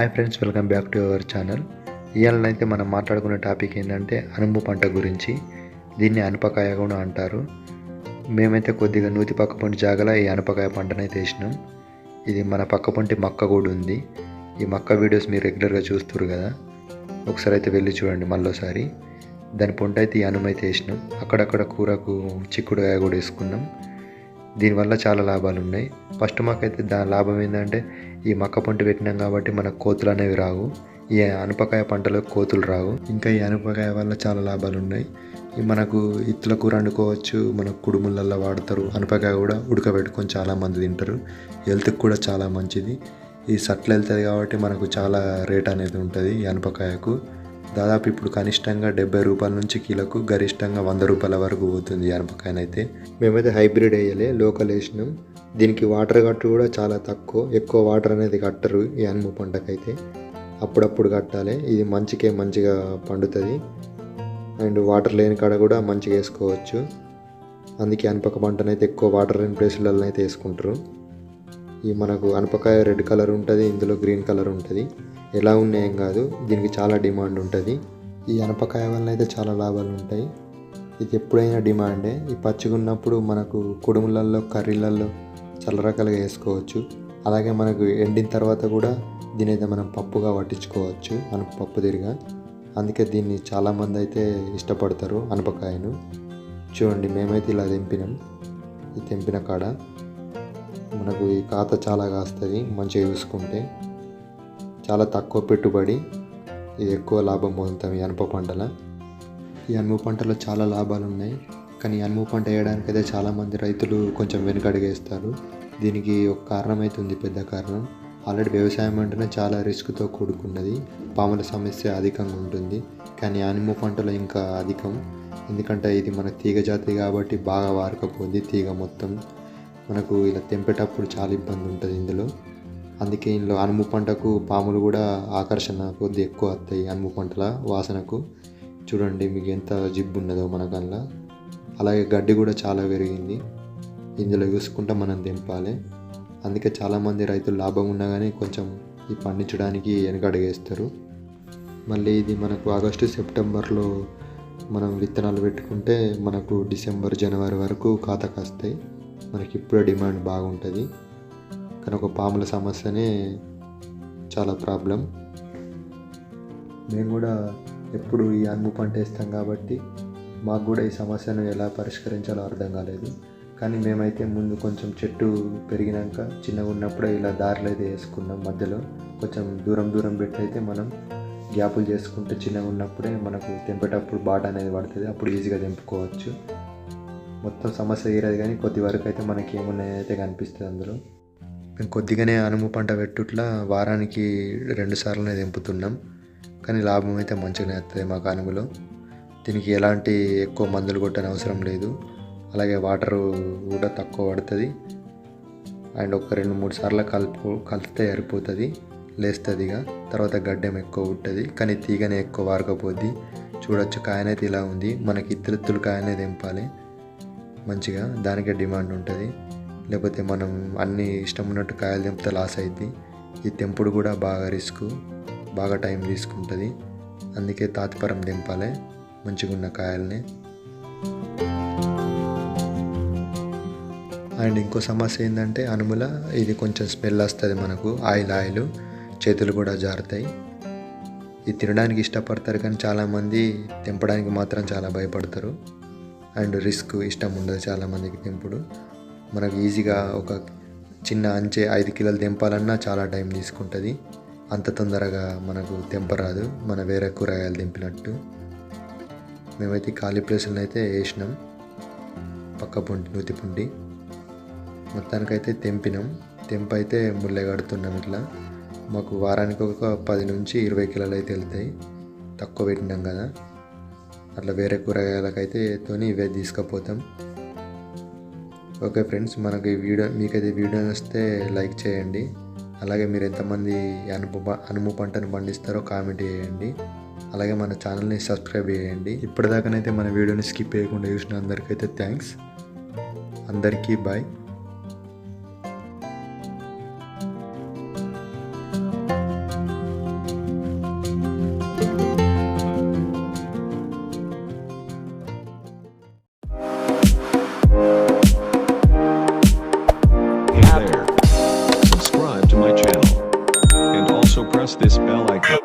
Hi friends welcome back to our channel ఇవాళనైతే మనం మాట్లాడుకునే topic ఏంటంటే అనుపు పంట గురించి. దీన్ని అనపకాయ కూడా అంటారు. మేమైతే కొద్దిగా నూతి పక్క పొంటి జాగల ఈ అనపకాయ పంటనైతే వేసినాం. ఇది మన పక్కపొంటి మక్క కూడా ఉంది. ఈ మక్క వీడియోస్ మీరు రెగ్యులర్గా చూస్తారు కదా. ఒకసారి అయితే వెళ్ళి చూడండి మళ్ళీసారి. దాని పొంట అయితే ఈ అనుమైతే వేసినాం. అక్కడక్కడ కూరకు చిక్కుడుకాయ కూడా వేసుకున్నాం. దీనివల్ల చాలా లాభాలు ఉన్నాయి ఫస్ట్ మాకైతే దా లాభం ఏంటంటే ఈ మక్క పంట పెట్టినాం కాబట్టి మనకు కోతులు అనేవి రావు. ఈ అనపకాయ పంటలో కోతులు రావు. ఇంకా ఈ అనపకాయ వల్ల చాలా లాభాలు ఉన్నాయి మనకు ఇత్తుల కూర వండుకోవచ్చు మనకు కుడుములల్లో వాడతారు. అనపకాయ కూడా ఉడకబెట్టుకొని చాలామంది తింటారు. హెల్త్కి కూడా చాలా మంచిది. ఈ సట్లు వెళ్తుంది కాబట్టి మనకు చాలా రేట్ అనేది ఉంటుంది ఈ అనపకాయకు. దాదాపు ఇప్పుడు కనిష్టంగా డెబ్బై రూపాయల నుంచి కిలోకు గరిష్టంగా వంద రూపాయల వరకు పోతుంది ఈ అనపకాయనైతే మేమైతే హైబ్రిడ్ వేయలే లోకల్ వేసినాం. దీనికి వాటర్ కట్టు కూడా చాలా తక్కువ ఎక్కువ వాటర్ అనేది కట్టరు ఈ అనుము పంటకైతే. అప్పుడప్పుడు కట్టాలి ఇది మంచికే మంచిగా పండుతుంది. అండ్ వాటర్ లేని కాడ కూడా మంచిగా వేసుకోవచ్చు. అందుకే అనపక పంటనైతే ఎక్కువ వాటర్ లేని ప్లేసులలో అయితే వేసుకుంటారు. ఈ మనకు అనపకాయ రెడ్ కలర్ ఉంటుంది ఇందులో గ్రీన్ కలర్ ఉంటుంది. ఎలా ఉన్నాయేం కాదు దీనికి చాలా డిమాండ్ ఉంటుంది. ఈ అనపకాయ వల్ల అయితే చాలా లాభాలు ఉంటాయి. ఇది ఎప్పుడైనా డిమాండే. ఈ పచ్చిగా ఉన్నప్పుడు మనకు కుడుములల్లో కర్రీలలో చాలా రకాలుగా వేసుకోవచ్చు. అలాగే మనకు ఎండిన తర్వాత కూడా దీని అయితే మనం పప్పుగా పట్టించుకోవచ్చు. అనప పప్పు తిరిగా. అందుకే దీన్ని చాలామంది అయితే ఇష్టపడతారు అనపకాయను. చూడండి మేమైతే ఇలా తెంపినాం. ఈ తెంపిన కాడ మనకు ఈ ఖాత చాలా కాస్తుంది మంచిగా చూసుకుంటే. చాలా తక్కువ పెట్టుబడి ఇది ఎక్కువ లాభం పొందుతాం ఈ అనుప పంటల. ఈ అనుమ పంటలో చాలా లాభాలు ఉన్నాయి. కానీ అనుమ పంట పంట వేయడానికైతే చాలామంది రైతులు కొంచెం వెనుకడుగేస్తారు దీనికి ఒక కారణం అయితే ఉంది పెద్ద కారణం. ఆల్రెడీ వ్యవసాయం అంటేనే చాలా రిస్క్తో కూడుకున్నది. పాముల సమస్య అధికంగా ఉంటుంది. కానీ అనుమ పంటలో ఇంకా అధికం. ఎందుకంటే ఇది మన తీగ జాతి కాబట్టి బాగా వారకపోద్ది తీగ మొత్తం. మనకు ఇలా తెంపేటప్పుడు చాలా ఇబ్బంది ఉంటుంది ఇందులో. అందుకే ఇందులో అనుము పంటకు పాములు కూడా ఆకర్షణ కొద్ది ఎక్కువ వస్తాయి అనుము పంటల వాసనకు. చూడండి మీకు ఎంత జిబ్బు ఉన్నదో మన కల్లా అలాగే గడ్డి కూడా చాలా పెరిగింది. ఇందులో చూసుకుంటా మనం తెంపాలి. అందుకే చాలామంది రైతులు లాభం ఉన్నా కానీ కొంచెం ఈ పండించడానికి వెనకడగేస్తారు మళ్ళీ ఇది మనకు ఆగస్టు సెప్టెంబర్లో మనం విత్తనాలు పెట్టుకుంటే మనకు డిసెంబర్ జనవరి వరకు ఖాతా కాస్తాయి. మనకి ఇప్పుడే డిమాండ్ బాగుంటుంది. కానీ ఒక పాముల సమస్యనే చాలా ప్రాబ్లం. మేము కూడా ఎప్పుడు ఈ అనుము పంట వేస్తాం కాబట్టి మాకు కూడా ఈ సమస్యను ఎలా పరిష్కరించాలో అర్థం కాలేదు. కానీ మేమైతే ముందు కొంచెం చెట్టు పెరిగినాక చిన్నగా ఉన్నప్పుడే ఇలా దారిలో అయితే వేసుకున్నాం మధ్యలో. కొంచెం దూరం దూరం పెట్టి అయితే మనం గ్యాపులు చేసుకుంటే చిన్నగా ఉన్నప్పుడే మనకు తెంపేటప్పుడు బాట అనేది పడుతుంది. అప్పుడు ఈజీగా తెంపుకోవచ్చు. మొత్తం సమస్య తీరదు కానీ కొద్ది వరకు అయితే మనకి ఏమున్నాయి అయితే కనిపిస్తుంది అందులో. మేము కొద్దిగానే అనుము పంట పెట్టుట్లా వారానికి రెండు సార్లు దింపుతున్నాం కానీ లాభం అయితే మంచిగానే వస్తుంది మాకు అనుములో. దీనికి ఎలాంటి ఎక్కువ మందులు కొట్టని అవసరం లేదు. అలాగే వాటర్ కూడా తక్కువ పడుతుంది. అండ్ ఒక రెండు మూడు సార్లు కలుపు కలిపితే సరిపోతుంది లేస్తుందిగా తర్వాత గడ్డెం ఎక్కువ ఉంటుంది కానీ తీగనే ఎక్కువ వారకపోద్ది. చూడొచ్చు కాయనైతే ఇలా ఉంది. మనకి ఇత్తులు కాయనే తెంపాలి. మంచిగా దానికే డిమాండ్ ఉంటుంది. లేకపోతే మనం అన్ని ఇష్టం ఉన్నట్టు కాయలు తెంపితే లాస్ అవుద్ది ఈ తెంపుడు కూడా బాగా రిస్క్ బాగా టైం తీసుకుంటుంది. అందుకే తాతిపరం తెంపాలి మంచిగా ఉన్న కాయల్ని. అండ్ ఇంకో సమస్య ఏంటంటే అనుముల ఇది కొంచెం స్మెల్ వస్తుంది మనకు. ఆయిల్ ఆయిల్ చేతులు కూడా జారుతాయి. ఇది తినడానికి ఇష్టపడతారు కానీ చాలామంది తెంపడానికి మాత్రం చాలా భయపడతారు. అండ్ రిస్క్ ఇష్టం ఉండదు చాలామందికి తెంపుడు. మనకు ఈజీగా ఒక చిన్న అంచే ఐదు కిలోలు తెంపాలన్నా చాలా టైం తీసుకుంటుంది. అంత తొందరగా మనకు తెంపరాదు. మన వేరే కూరగాయలు తెంపినట్టు. మేమైతే ఖాళీ ప్లేసులను అయితే వేసినాం. పక్క పుండి నూతి పుండి. మొత్తానికైతే తెంపినాం. తెంప అయితే ముల్లె కడుతున్నాం ఇట్లా. మాకు వారానికి ఒక పది నుంచి ఇరవై కిలోలు అయితే వెళ్తాయి. తక్కువ పెట్టినాం కదా. అట్లా వేరే కూరగాయలకైతే తోని ఇవే తీసుకుపోతాం. ఓకే ఫ్రెండ్స్ మనకి వీడియో వీడియో మీకైతే వీడియో వస్తే లైక్ చేయండి. అలాగే మీరు ఎంతమంది అనుపు అనుము పంటను పండిస్తారో కామెంట్ చేయండి. అలాగే మన ఛానల్ని సబ్స్క్రైబ్ చేయండి. ఇప్పటిదాకానైతే మన వీడియోని స్కిప్ చేయకుండా చూసిన అందరికైతే థ్యాంక్స్ అందరికీ బాయ్ this bell icon.